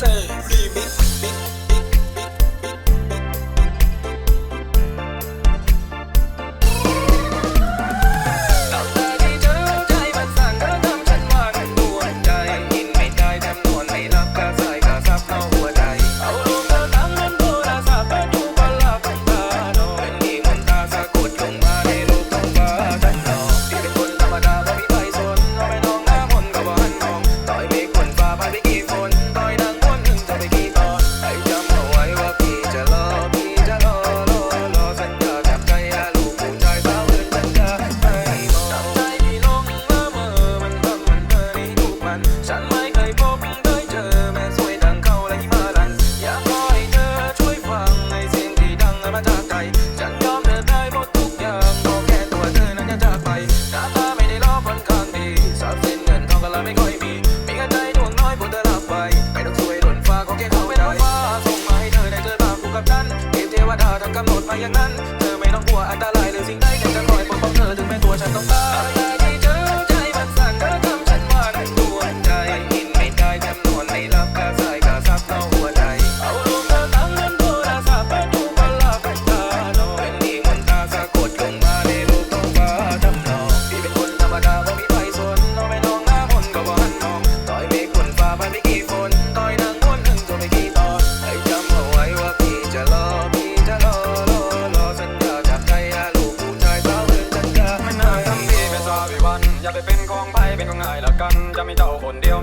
same. วดาจะกำหนดมาอย่างนั้น เธอไม่ต้องกลัวอันตรายหรือสิ่งใดฉัจะคอยปกป้องเธอถึงแม้ตัวฉันต้องตายใจมันสั่นเธอทำฉันหวั่นตัวใจกินไม่ได้จำนวนไม่รับกระสายกระซับเท่า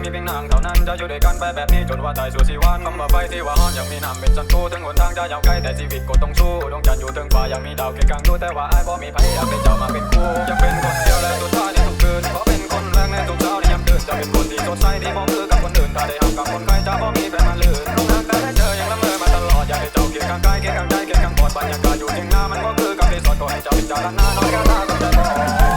มีเพียงนางเท่านั้นจะอยู่ด้วยกันไปแบบนี้จนว่าตายสู่ชีวันคำว่าไฟที่ว่าฮอนยังมีน้ำเป็นจันทูถึงหนทางจะยาวไกลแต่ชีวิตก็ต้องสู้ดวงจันทร์อยู่ถึงฟ้ายังมีดาวเคียงข้างดูแต่ว่าไอ้บ่มีไผอยากเป็นเจ้ามาเป็นคู่อยากเป็นคนเดียวและสุดท้ายในทุกคืนขอเป็นคนแรกในทุกเช้าในยามตื่นจะเป็นคนที่สดใสที่มองคือกับคนอื่นถ้าได้หักกับคนใครจะบ่มีแฟนมาลืนลงทางแต่ได้เจอยังละเมอมาตลอดอยากให้เจ้าเคียงข้างกายเคียงข้างใจเคียงข้างกอดบรรยากาศอยู่เที่ยงหน้ามันก็คือกับรีสอร์ทก็ให้เจ้าพิจารณาน้อยก็ตาก็ใจบอก